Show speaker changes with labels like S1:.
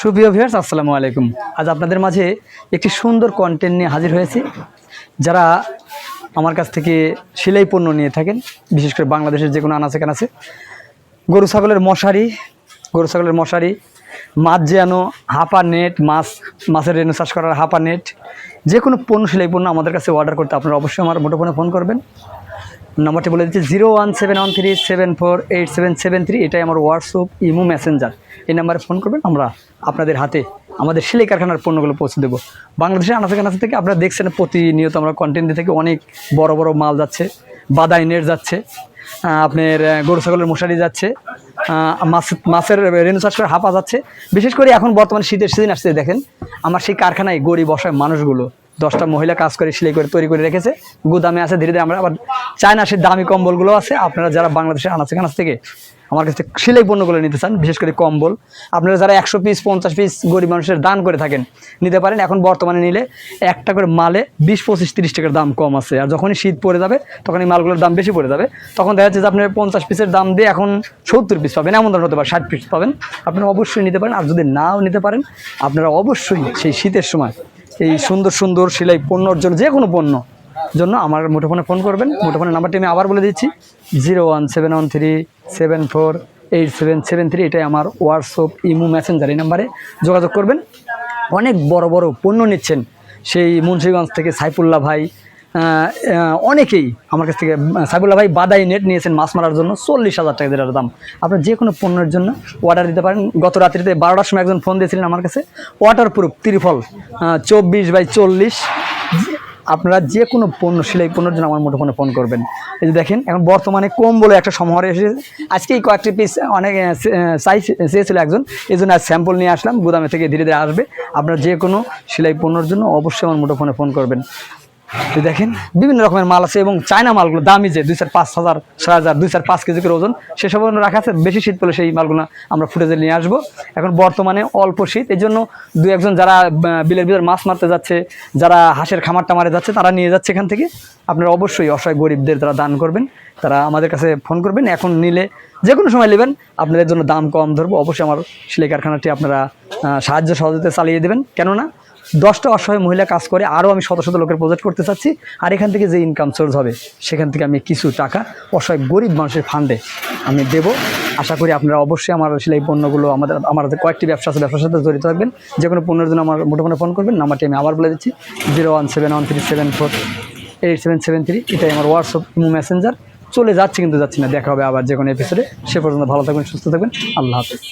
S1: সুপ্রিয় ভিউয়ার্স, আসসালামু আলাইকুম। আজ আপনাদের মাঝে একটি সুন্দর কন্টেন্ট নিয়ে হাজির হয়েছি। যারা আমার কাছ থেকে সেলাই পণ্য নিয়ে থাকেন, বিশেষ করে বাংলাদেশের যে কোনো আনাচে কানাচে, গরু, ছাগলের মশারি, গরু, ছাগলের মশারি, মাছ যেন হাপা নেট মাছ, মাছের রেণু চাষ করার হাপা নেট যে কোনো পণ্য, সেলাই পণ্য আমাদের কাছে অর্ডার করতে আপনারা অবশ্যই আমার মুঠোফোনে ফোন করবেন। নাম্বারটি বলে দিচ্ছি, zero one seven one three seven four eight seven seven three. এটাই আমার হোয়াটসঅ্যাপ ইমো মেসেঞ্জার। এই নাম্বারে ফোন করবেন, আমরা আপনাদের হাতে আমাদের সেলাই কারখানার পণ্যগুলো পৌঁছে দেবো। বাংলাদেশের আনাচে কানাচে থেকে আপনারা দেখছেন, প্রতিনিয়ত আমরা কন্টেন্ট থেকে, অনেক বড় বড় মাল যাচ্ছে, বাদাই নেট যাচ্ছে আপনার গরু, ছাগলের মশারি যাচ্ছে মাছ, মাছের রেণু চাষ করে হাঁপা যাচ্ছে। বিশেষ করে এখন বর্তমানে শীতের সিজন আসছে, দেখেন, আমার সেই কারখানায় গরিব বসায় মানুষগুলো দশটা মহিলা কাজ করে, সেলাই করে, তৈরি করে রেখেছে। গুদামে আছে, ধীরে ধীরে আমরা আবার চায়না সে দামি কম্বলগুলো আছে। আপনারা যারা বাংলাদেশের আনাচে কানাচ থেকে আমার কাছে সেলাই পণ্যগুলো নিতে চান, বিশেষ করে কম্বল, আপনারা যারা একশো পিস, পঞ্চাশ পিস গরিব মানুষের দান করে থাকেন, নিতে পারেন। এখন বর্তমানে নিলে একটা করে মালে বিশ, পঁচিশ, তিরিশ টাকার দাম কম আছে। আর যখনই শীত পড়ে যাবে তখন এই মালগুলোর দাম বেশি পড়ে যাবে। তখন দেখা যাচ্ছে যে আপনি পঞ্চাশ পিসের দাম দিয়ে এখন সত্তর পিস পাবেন, এমন ধরনের হতে পারে, ষাট পিস পাবেন। আপনারা অবশ্যই নিতে পারেন। আর যদি নাও নিতে পারেন, আপনারা অবশ্যই সেই শীতের সময় এই সুন্দর সুন্দর সেলাই পণ্যর জন্য যে কোনো পণ্য জন্য আমার মুঠোফোনে ফোন করবেন। মুঠোফোনের নাম্বারটি আমি আবার বলে দিচ্ছি zero one seven one three seven four eight seven seven three এটাই আমার হোয়াটসঅ্যাপ ইমো মেসেঞ্জার এই নাম্বারে যোগাযোগ করবেন। অনেক বড় বড় পণ্য নিচ্ছেন সেই মুন্সিগঞ্জ থেকে সাইফুল্লাহ ভাই অনেকেই আমার কাছ থেকে আহ, সাইফুল্লাহ ভাই বাদাই নেট নিয়েছেন মাছ মারার জন্য চল্লিশ হাজার টাকা যেটার দাম। আপনার যে কোনো পণ্যের জন্য অর্ডার দিতে পারেন। গত রাত্রিতে বারোটার সময় একজন ফোন দিয়েছিলেন আমার কাছে ওয়াটার প্রুফ ত্রিফল চব্বিশ বাই চল্লিশ। আপনারা যে কোনো পণ্য সেলাই পণ্যের জন্য আমার মুঠোফোনে ফোন করবেন। এই যে দেখেন এখন বর্তমানে কম বলে একটা সমাহারে এসেছে। আজকেই কয়েকটি পিস অনেক সাইজ চেয়েছিল একজন। এই জন্য আজ স্যাম্পল নিয়ে আসলাম। গুদামে থেকে ধীরে ধীরে আসবে। আপনারা যে কোনো সেলাই পণ্যের জন্য অবশ্যই আমার মুঠোফোনে ফোন করবেন। দেখেন, বিভিন্ন রকমের মাল আছে এবং চায়না মালগুলো দামি যে দুই চার পাঁচ হাজার ছয় হাজার, দুই চার পাঁচ কেজি করে ওজন সেসব রাখা আছে। বেশি শীত পড়লে সেই মালগুলো আমরা ফুটেজে নিয়ে আসব। এখন বর্তমানে অল্প শীত, এই জন্য দু একজন যারা বিলের ভিতর মাছ মারতে যাচ্ছে, যারা হাঁসের খামারটা মারে যাচ্ছে, তারা নিয়ে যাচ্ছে এখান থেকে। আপনারা অবশ্যই অসহায় গরিবদের তারা দান করবেন, তারা আমাদের কাছে ফোন করবেন। এখন নিলে যে কোনো সময় নেবেন, আপনাদের জন্য দাম কম ধরবো। অবশ্যই আমার সেলাই কারখানাটি আপনারা সাহায্য সহযোগিতা চালিয়ে দেবেন। কেননা দশটা অসহায় মহিলা কাজ করে, আরও আমি শত শত লোকের প্রজেক্ট করতে চাচ্ছি। আর এখান থেকে যে ইনকাম সোর্স হবে, সেখান থেকে আমি কিছু টাকা অসহায় গরিব মানুষের ফান্ডে আমি দেব। আশা করি আপনারা অবশ্যই আমার সেলাই পণ্যগুলো, আমাদের, আমার কয়েকটি ব্যবসা আছে, ব্যবসার সাথে জড়িত থাকবেন। যে কোনো পণ্যের জন্য আমার মোটামুটি ফোন করবেন, নাম্বারটি আমি আবার বলে দিচ্ছি। Zero one seven one three seven four eight seven seven three, এটাই আমার হোয়াটসঅ্যাপ ইমো মেসেঞ্জার চলে যাচ্ছে কিন্তু যাচ্ছি না, দেখা হবে আবার যে কোনো এপিসোডে সে পর্যন্ত ভালো থাকবেন, সুস্থ থাকবেন। আল্লাহ হাফেজ।